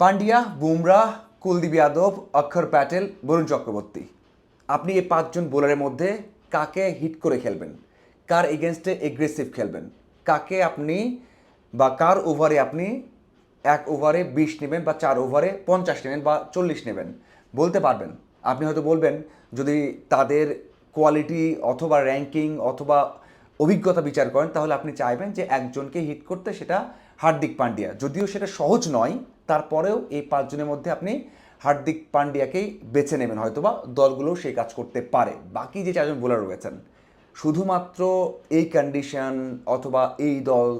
পান্ডিয়া বুমরাহ, কুলদীপ যাদব, অক্ষর প্যাটেল, বরুণ চক্রবর্তী। আপনি এই পাঁচজন বোলারের মধ্যে কাকে হিট করে খেলবেন? কার এগেনস্টে এগ্রেসিভ খেলবেন? কাকে আপনি বা কার ওভারে আপনি এক ওভারে বিশ নেবেন বা চার ওভারে পঞ্চাশ নেবেন বা চল্লিশ নেবেন? বলতে পারবেন। আপনি হয়তো বলবেন, যদি তাদের কোয়ালিটি অথবা র্যাঙ্কিং অথবা অভিজ্ঞতা বিচার করেন, তাহলে আপনি চাইবেন যে একজনকে হিট করতে সেটা হার্দিক পান্ডিয়া যদিও সেটা সহজ নয় তারপরেও এই পাঁচজনের মধ্যে আপনি হার্দিক পান্ডিয়াকেই বেছে নেবেন, হয়তোবা দলগুলো সেই কাজ করতে পারে। বাকি যে চারজন বোলার রয়েছেন, শুধুমাত্র এই কন্ডিশন অথবা এই দল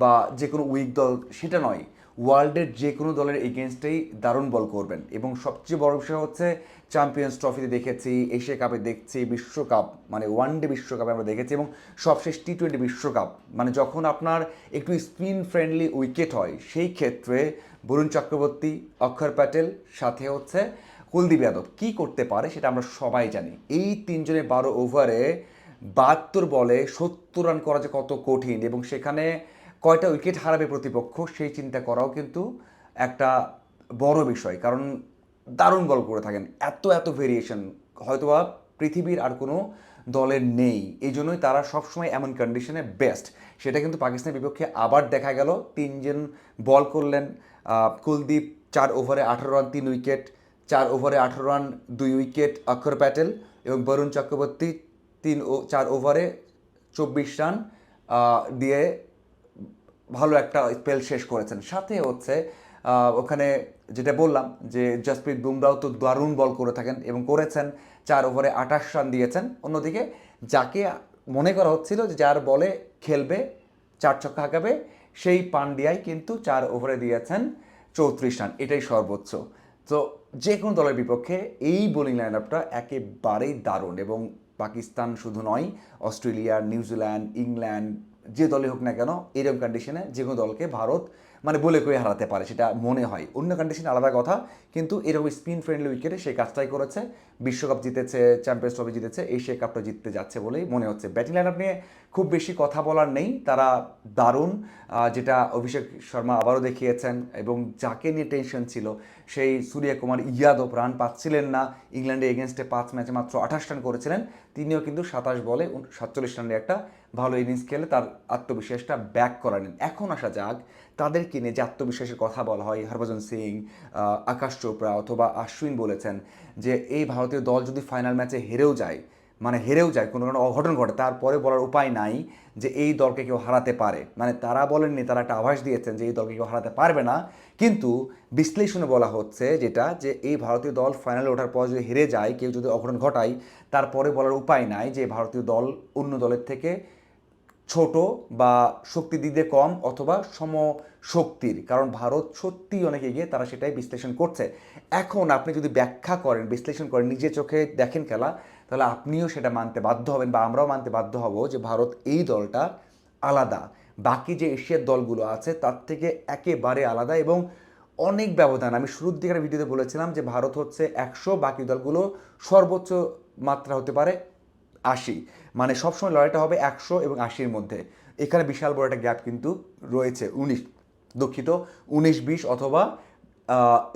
বা যে কোনো উইক দল, সেটা নয় ওয়ার্ল্ডের যে কোনো দলের এগেনস্টেই দারুণ বল করবেন। এবং সবচেয়ে বড় বিষয় হচ্ছে চ্যাম্পিয়ন্স ট্রফিতে দেখেছি এশিয়া কাপে দেখছি, বিশ্বকাপ মানে ওয়ান ডে বিশ্বকাপে আমরা দেখেছি এবং সবশেষ টি টোয়েন্টি বিশ্বকাপ। মানে যখন আপনার একটু স্পিন ফ্রেন্ডলি উইকেট হয়, সেই ক্ষেত্রে বরুণ চক্রবর্তী, অক্ষর প্যাটেল, সাথে হচ্ছে কুলদীপ যাদব। কী করতে পারে সেটা আমরা সবাই জানি। এই তিনজনের বারো ওভারে বাহাত্তর বলে সত্তর রান করা যে কত কঠিন এবং সেখানে কয়টা উইকেট হারাবে প্রতিপক্ষ সেই চিন্তা করাও কিন্তু একটা বড় বিষয়। কারণ দারুণ বল করে থাকেন। এত এত ভেরিয়েশন হয়তোবা পৃথিবীর আর কোনো দলের নেই। এই জন্যই তারা সবসময় এমন কন্ডিশনে বেস্ট সেটা কিন্তু পাকিস্তানের বিপক্ষে আবার দেখা গেল। তিনজন বল করলেন। কুলদীপ চার ওভারে আঠারো রান, তিন উইকেট। চার ওভারে আঠারো রান, দুই উইকেট, অক্ষর প্যাটেল এবং বরুণ চক্রবর্তী তিন ও, চার ওভারে চব্বিশ রান দিয়ে ভালো একটা স্পেল শেষ করেছেন। সাথে হচ্ছে ওখানে যেটা বললাম যে জসপ্রীত বুমরাও তো দারুণ বল করে থাকেন এবং করেছেন, চার ওভারে আঠাশ রান দিয়েছেন। অন্যদিকে যাকে মনে করা হচ্ছিল যে যার বলে খেলবে, চার ছক্কা হাঁকাবে সেই পান্ডিয়াই কিন্তু চার ওভারে দিয়েছেন চৌত্রিশ রান এটাই সর্বোচ্চ। তো যে কোনো দলের বিপক্ষে এই বোলিং লাইন আপটা একেবারেই দারুণ এবং পাকিস্তান শুধু নয়, অস্ট্রেলিয়া, নিউজিল্যান্ড, ইংল্যান্ড যে দলে হোক না কেন এরকম কন্ডিশনে যে কোনো দলকে ভারত মানে বলে করে হারাতে পারে, সেটা মনে হয়। অন্য কন্ডিশন আলাদা কথা, কিন্তু এরকম স্পিন ফ্রেন্ডলি উইকেটে সেই কাজটাই করেছে। বিশ্বকাপ জিতেছে চ্যাম্পিয়ন্স ট্রফি জিতেছে এশিয়া কাপটা জিততে যাচ্ছে বলেই মনে হচ্ছে। ব্যাটিং লাইন নিয়ে খুব বেশি কথা বলার নেই, তারা দারুণ যেটা অভিষেক শর্মা আবারও দেখিয়েছেন, এবং যাকে নিয়ে টেনশন ছিল, সেই সূর্য কুমার ইয়াদব রান পাচ্ছিলেন না। ইংল্যান্ডে এগেনস্টে পাঁচ ম্যাচে মাত্র আঠাশ রান করেছিলেন। তিনিও কিন্তু সাতাশ বলে সাতচল্লিশ রানের একটা ভালো ইনিংস খেলে তার আত্মবিশ্বাসটা ব্যাক করালেন এখন আসা যাক, তাদেরকে নিয়ে যে আত্মবিশ্বাসের কথা বলা হয়, হরভজন সিং আকাশ চোপড়া অথবা আশ্বিন বলেছেন যে এই ভারতীয় দল যদি ফাইনাল ম্যাচে হেরেও যায় মানে হেরেও যায়, কোনো কারণে অঘটন ঘটে, তারপরে বলার উপায় নাই যে এই দলকে কেউ হারাতে পারে। মানে তারা বলেননি, তারা একটা আভাস দিয়েছেন যে এই দলকে কেউ হারাতে পারবে না। কিন্তু বিশ্লেষণে বলা হচ্ছে যেটা, যে এই ভারতীয় দল ফাইনালে ওঠার পর যদি হেরে যায়, কেউ যদি অঘটন ঘটায়, তারপরে বলার উপায় নাই যে ভারতীয় দল অন্য দলের থেকে ছোট বা শক্তি দিক দিয়ে কম অথবা সম শক্তির কারণ ভারত সত্যিই অনেক এগিয়ে তারা সেটাই বিশ্লেষণ করছে। এখন আপনি যদি ব্যাখ্যা করেন, বিশ্লেষণ করেন নিজের চোখে দেখেন খেলা, তাহলে আপনিও সেটা মানতে বাধ্য হবেন বা আমরাও মানতে বাধ্য হব যে ভারত এই দলটা আলাদা। বাকি যে এশিয়ার দলগুলো আছে, তার থেকে একেবারে আলাদা এবং অনেক ব্যবধান। আমি শুরুর দিকের ভিডিওতে বলেছিলাম যে ভারত হচ্ছে একশো বাকি দলগুলো সর্বোচ্চ মাত্রা হতে পারে আশি। মানে সবসময় লড়াইটা হবে একশো এবং আশির মধ্যে। এখানে বিশাল বড় একটা গ্যাপ কিন্তু রয়েছে। উনিশ, দুঃখিত। উনিশ, বিশ অথবা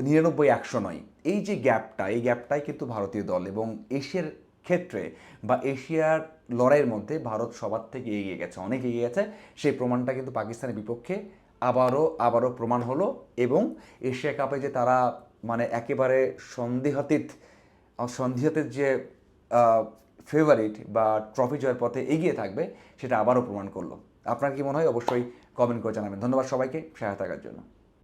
নিরানব্বই, একশো নয়। এই যে গ্যাপটা এই গ্যাপটাই কিন্তু ভারতীয় দল এবং এশিয়ার ক্ষেত্রে বা এশিয়ার লড়াইয়ের মধ্যে ভারত সবার থেকে এগিয়ে গেছে। অনেক এগিয়ে গেছে। সেই প্রমাণটা কিন্তু পাকিস্তানের বিপক্ষে আবারও আবারও প্রমাণ হলো এবং এশিয়া কাপে যে তারা মানে একেবারে সন্দেহাতীত আর সন্ধিহাতের যে ফেভারিট বা ট্রফি জয়ের পথে এগিয়ে থাকবে, সেটা আবারও প্রমাণ করল। আপনার কি মনে হয়? অবশ্যই কমেন্ট করে জানাবেন। ধন্যবাদ সবাইকে। সহায়তা থাকার জন্য।